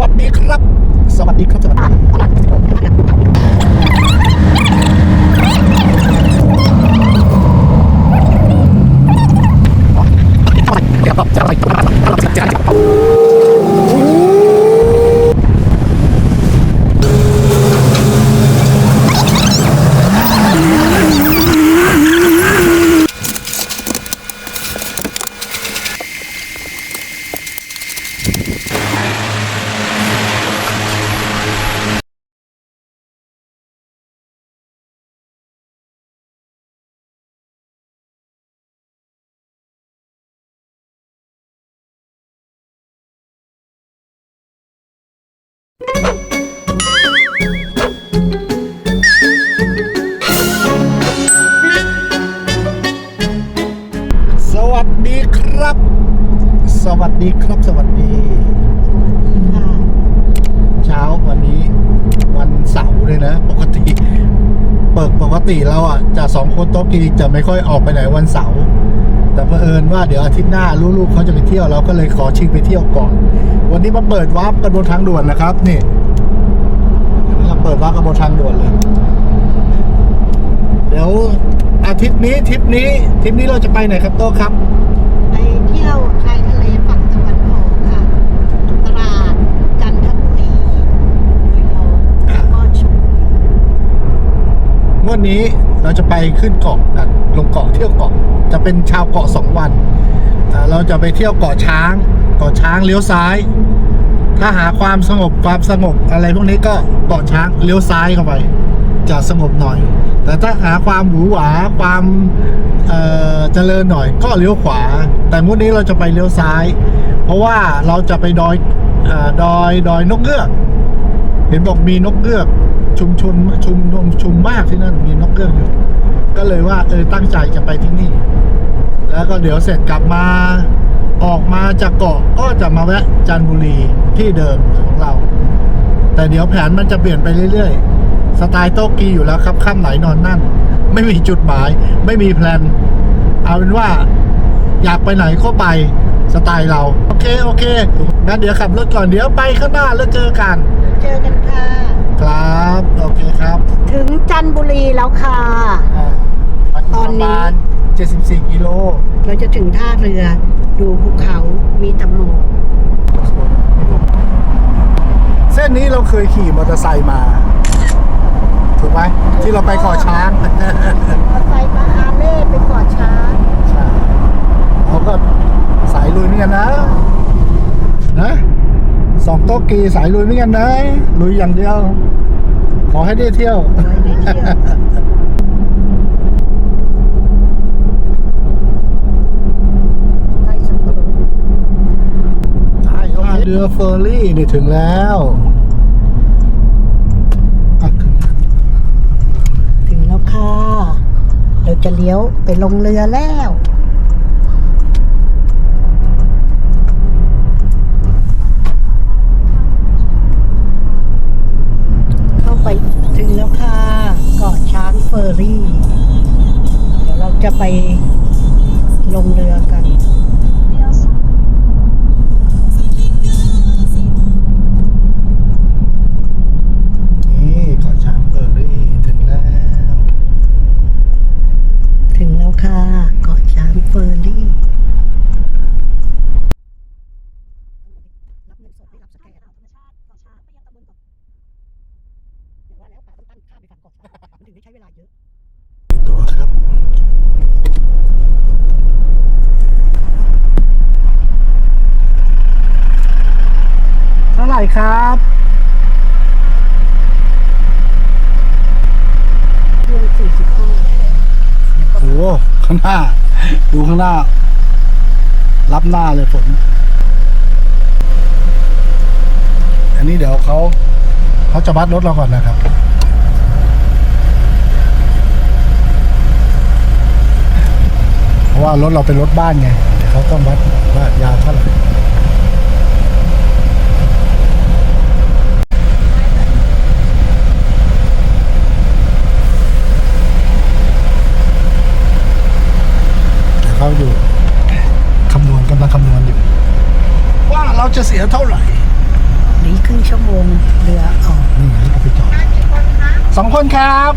วัสดีครับ สวัสดีครับสวัสดี ดีครับสวัสดี เช้าวันนี้ วันเสาร์เลยนะ ปกติ เปิดปกติเราอะจะสองคนโต๊ะกีจะไม่ค่อยออกไปไหนวันเสาร์แต่เผอิญว่าเดี๋ยวอาทิตย์หน้าลูกๆเขาจะไปเที่ยวเราก็เลยขอชิงไปเที่ยวก่อน วันนี้มาเปิดวาร์ปกันบนทางด่วนนะครับ นี่เราเปิดวาร์ปกันบนทางด่วนเลย เดี๋ยวอาทิตย์นี้ทริปนี้ทริปนี้เราจะไปไหนครับโต๊ะครับ ไปเที่ยวชายทะเลฝั่งตะวันออกค่ะ ตราดจันทบุรีระยองแล้วก็ชลบุรี งวดนี้เราจะไปขึ้นเกาะกันลงเกาะเที่ยวเกาะจะเป็นชาวเกาะสองวัน เราจะไปเที่ยวเกาะช้างเกาะช้างเลี้ยวซ้าย ถ้าหาความสงบความสงบอะไรพวกนี้ก็เกาะช้างเลี้ยวซ้ายเข้าไป จะสงบหน่อย แต่ถ้าหาความหวือหวาความเเจริญหน่อยก็เลี้ยวขวา แต่งวดนี้เราจะไปเลี้ยวซ้าย เพราะว่าเราจะไปดอยอดอยดอยนกเงือกเห็นบอกมีนกเงือก ชุมชนชุมนุมชุมมากที่นั่นมีนกเงือกอยู่ ก็เลยว่าเออตั้งใจจะไปที่นี่ แล้วก็เดี๋ยวเสร็จกลับมาออกมาจากเกาะก็จะมาแวะจันบุรีที่เดิมของเรา แต่เดี๋ยวแผนมันจะเปลี่ยนไปเรื่อยๆ สไตล์โตะกีอยู่แล้วครับค่ำไหนนอนนั่น ไม่มีจุดหมาย ไม่มีแพลน เอาเป็นว่าอยากไปไหนก็ไปสไตล์เรา โอเค โอเคงั้นเดี๋ยวขับรถก่อนเดี๋ยวไปข้างหน้าแล้วเจอกัน เจอกันค่ะ ครับ โอเคครับถึงจันทบุรีแล้วค่ะ อ่ามันอยู่ตอนนี้ ประมาณ74กิโลเราจะถึงท่าเรือดูภูเขามีตะโมกเส้นนี้เราเคยขี่มอเตอร์ไซค์มา ถูกไหมที่เราไปเกาะช้าง มอเตอร์ไซค์มาอาเล่ไปเกาะช้างใช่เขาก็สายลุยเหมือนกันนะนะสอง โต๊ะกีสายลุยเหมือนกันนะลุยอย่างเดียว ขอให้ได้เที่ยวไว้ได้เที่ยวไล่สับปะรดท่าเรือเฟอร์รี่นี่ถึงแล้วอะถึงแล้วถึงแล้วค่ะ เราจะเลี้ยวไปลงเรือแล้ว เข้าไปถึงแล้วค่ะเกาะช้าง เฟอร์รี่ เดี๋ยวเราจะไปลงเรือกัน ครับ เท่าไหร่ครับรวมสี่สิบห้าโอ้โหข้างหน้า ดูข้างหน้า รับหน้าเลยฝน อันนี้เดี๋ยวเขาเขาจะวัดรถเราก่อนนะครับ เพราะว่ารถเราเป็นรถบ้านไงเขาต้องวัดว่ายาเท่าไหร่เขาอยู่คำนวณกำลังคำนวณอยู่ ว่าเราจะเสียเท่าไหร่หรือครึ่งชั่วโมงเรือออกนี่เอาไปจอดสองคนครับ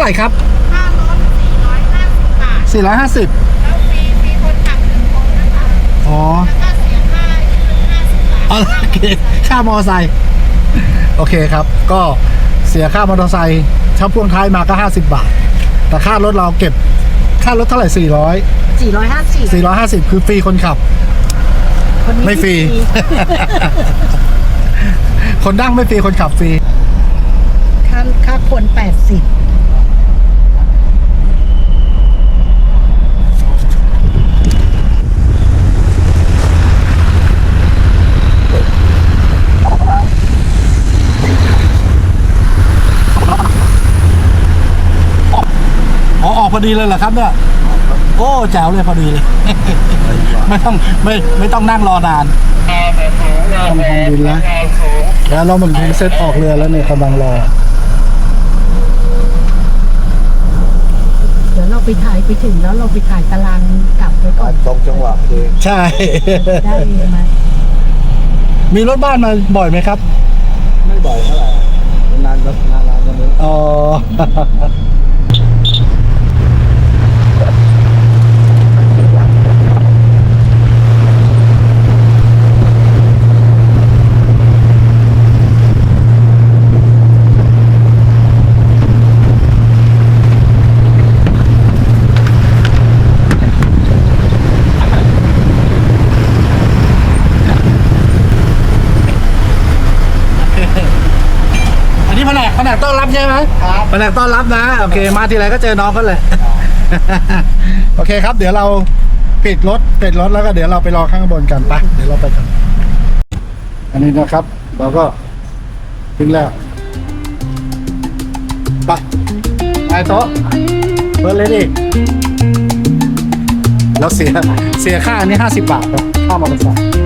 เท่าไหร่ครับค่ารถ450บาท450แล้วฟรีมีคนขับหนึ่งคนนะคะอ๋อแล้วก็เสียค่ายืนอ๋อโอเคค่ามอเตอร์ไซค์โอเคครับ ก็เสียค่ามอเตอร์ไซค์ถ้าพ่วงท้ายมาก็ 50 บาท แต่ค่ารถเราเก็บค่ารถเท่าไหร่400 450 450 คือฟรีคนขับ คนนไม่ฟรี คนนั่งไม่ฟรีคนขับฟรี ค่าค่าคน80 พอดีเลยเหรอครับเนี่ยโอ้แจ๋วเลยพอดีเลย ไม่ต้องไม่ไม่ต้องนั่งรอนานกำลังบินแล้วแล้วเราเหมือนเซตออกเรือแล้วเนี่ยกำลังรอ เดี๋ยวเราไปถ่ายไปถึงแล้วเราไปถ่ายตารางกลับไว้ก่อนตรงจังหวะคือใช่ ได้ไหมมีรถบ้านมาบ่อยไหมครับ ไม่บ่อยเท่าไหร่นานๆนานๆตรงนี้อ๋ออันนี้แผนก แผนกต้อนรับใช่ไหมครับแผนกต้อนรับนะ โอเค มาทีไรก็เจอน้องเขาเลย โอเคครับ เดี๋ยวเราปิดรถปิดรถแล้วก็เดี๋ยวเราไปรอข้างบนกันไปเดี๋ยวเราไปกัน อันนี้นะครับ เราก็ถึงแล้วไปไปโต๊ะเปิดเลยดิแล้วเสียเสียค่าอันนี้ห้าสิบบาทครับค่ามอเตอร์ไซค์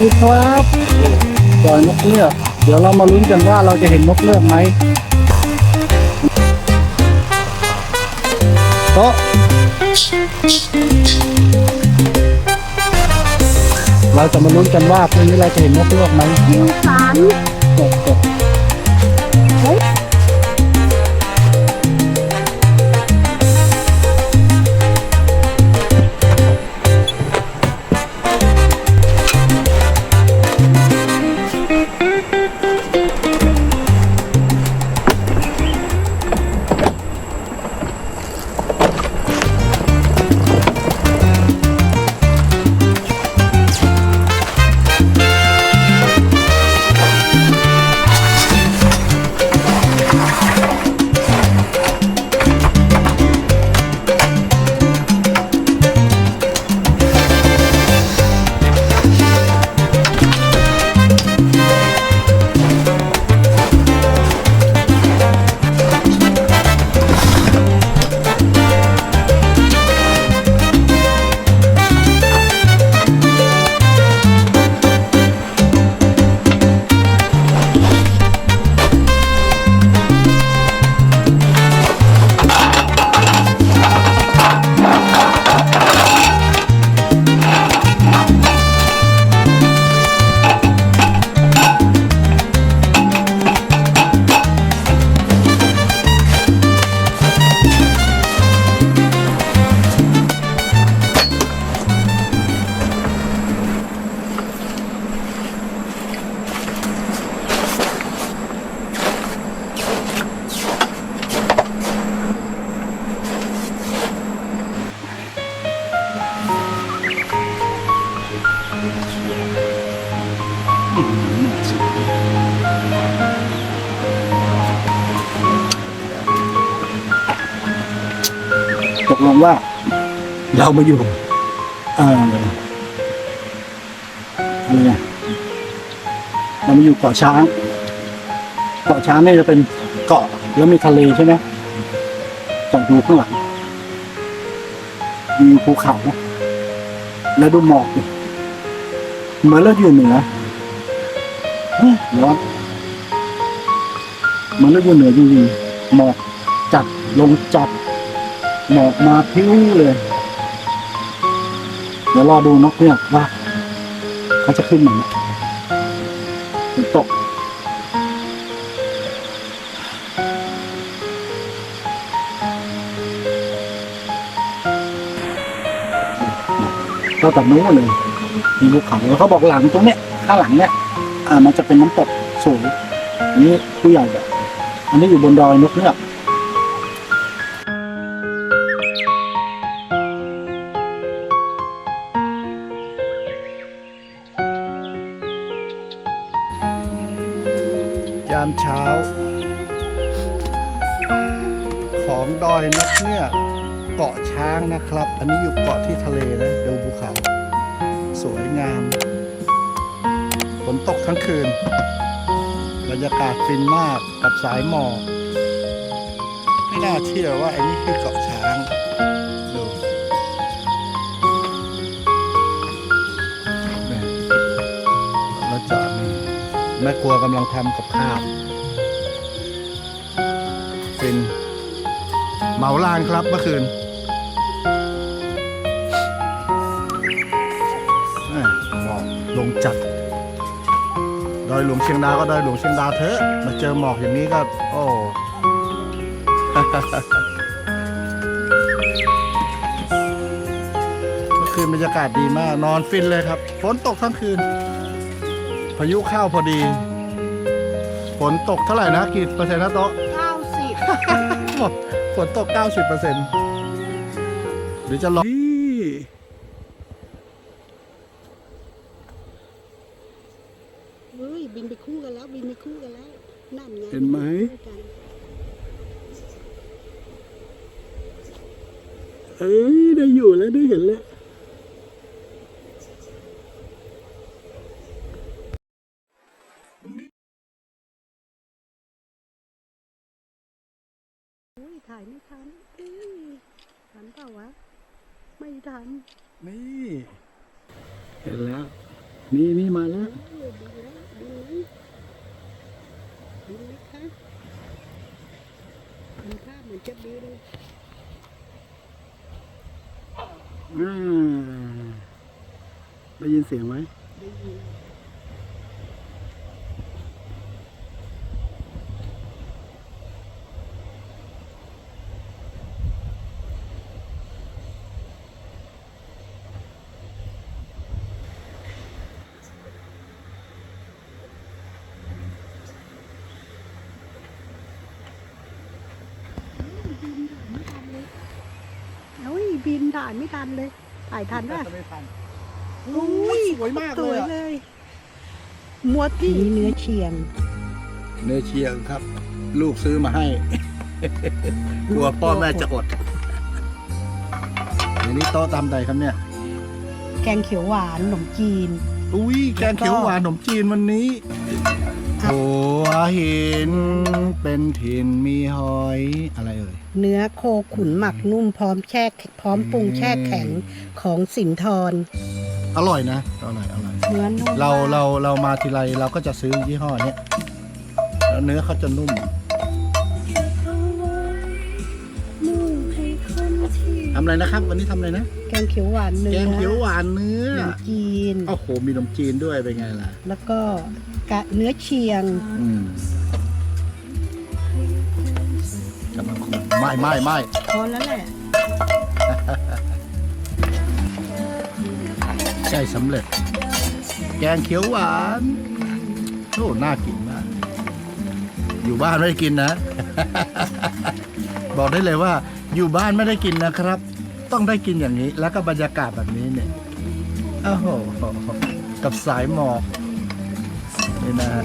ดีครับปล่อยนกเลือกเดี๋ยวเรามาลุ้นกันว่าเราจะเห็นนกเลือกไหมโต๊ะเราจะมาลุ้นกันว่าพรุ่งนี้เราจะเห็นนกเลือกไหมสาม เรามาอยู่เอ่ออะไรเนี่ยเรามาอยู่เกาะช้าง เกาะช้างนี่จะเป็นเกาะแล้วมีทะเลใช่ไหมจองดูข้างหลังมีภูเขาแล้วดูหมอกดิเหมือนเราอยู่เหนือเฮ้ยร้อนมือนเราอยู่เหนือจริงๆหมอกจัดลงจัดหมอกมาพิ้วเลย เดี๋ยวรอดูนกเนี่ยว่าเขาจะขึ้นไหมฝนตกก็ตัดนู้นเลย มีภูเขาแล้วเขาบอกหลังตรงเนี้ยข้างหลังเนี้ยอ่ามันจะเป็นน้ำตกสูงอันนี้ผู้ใหญ่แบบอันนี้อยู่บนดอยนกเงือก ตกทั้งคืน บรรยากาศฟินมากกับสายหมอกไม่น่าเชื่อว่าไอ้นี่คือเกาะช้างดูแม่แล้วจอดนี่แม่ครัวกำลังทำกับข้าวฟินเหมาลานครับเมื่อคืน หลวงเชียงดาวก็ดอยหลวงเชียงดาวเถอะมาเจอหมอกอย่างนี้ก็ โอ้เมื่อคืนบรรยากาศดีมากนอนฟินเลยครับ ฝนตกทั้งคืน พายุเข้าพอดี ฝนตกเท่าไหร่นะกี่เปอร์เซ็นต์นะโต๊ะ เก้าสิบ ฝนตก 90เปอร์เซ็นต์หรือจะรอเฮ้ยบินไปคู่กันแล้ว บินไปคู่กันแล้ว นั่นไง เห็นไหม คู่กัน เอ้ยได้อยู่แล้วได้เห็นแล้วอุ้ยถ่ายไม่ทันเอ้ยทันเปล่าวะ ไม่ทัน นี่ เห็นแล้ว นี่นี่มาแล้ว บินไหมคะทำท่าเหมือนจะบิน อ่า ได้ยินเสียงไหมได้ยินเฮ้ยบินถ่ายไม่ทันเลย ถ่ายทันป่ะไม่ทัน อุ้ยสวยมากสเลวยยอะเลยมวดที่เนื้อเชียง เนื้อเชียงครับ ลูกซื้อมาให้ กลัวพ่อแม่จะอดเดี๋ยวนี้โต๊ะตามใดครับเนี่ย แกงเขียวหวานขนมจีน อุ้ยแกงเขียวหวานขนมจีนวันนี้ครับ หัวหิน เป็นถิ่นมีหอยอะไรเอ่ย เนื้อโคขุนหมักนุ่มพร้อมแช่พร้อมปรุงแช่แข็งของสินทร อร่อยนะอร่อยอร่อยเนื้อนุ่มเรามกเราเรามาทีไรเราก็จะซื้อยี่ห้อเนี้ยแล้วเนื้อเขาจะนุ่มทำอะไรนะครับ วันนี้ทำอะไรนะแกงเขียวหวานเนื้แกองเขียวหวานเนื้อขนมจีนโอ้โหมีขนมจีนด้วยเป็นไงล่ะ แล้วก็กะเนื้อเชียงอืมกำลังคุไม่ไม่ไม่พอแล้วแหละ ใช่สำเร็จ แกงเขียวหวานโอ้น่ากินมาก อยู่บ้านไม่ได้กินนะ บอกได้เลยว่า อยู่บ้านไม่ได้กินนะครับ ต้องได้กินอย่างนี้ แล้วก็บรรยากาศแบบนี้เนี่ยโอ้โหกับสายหมอกนี่นะฮะ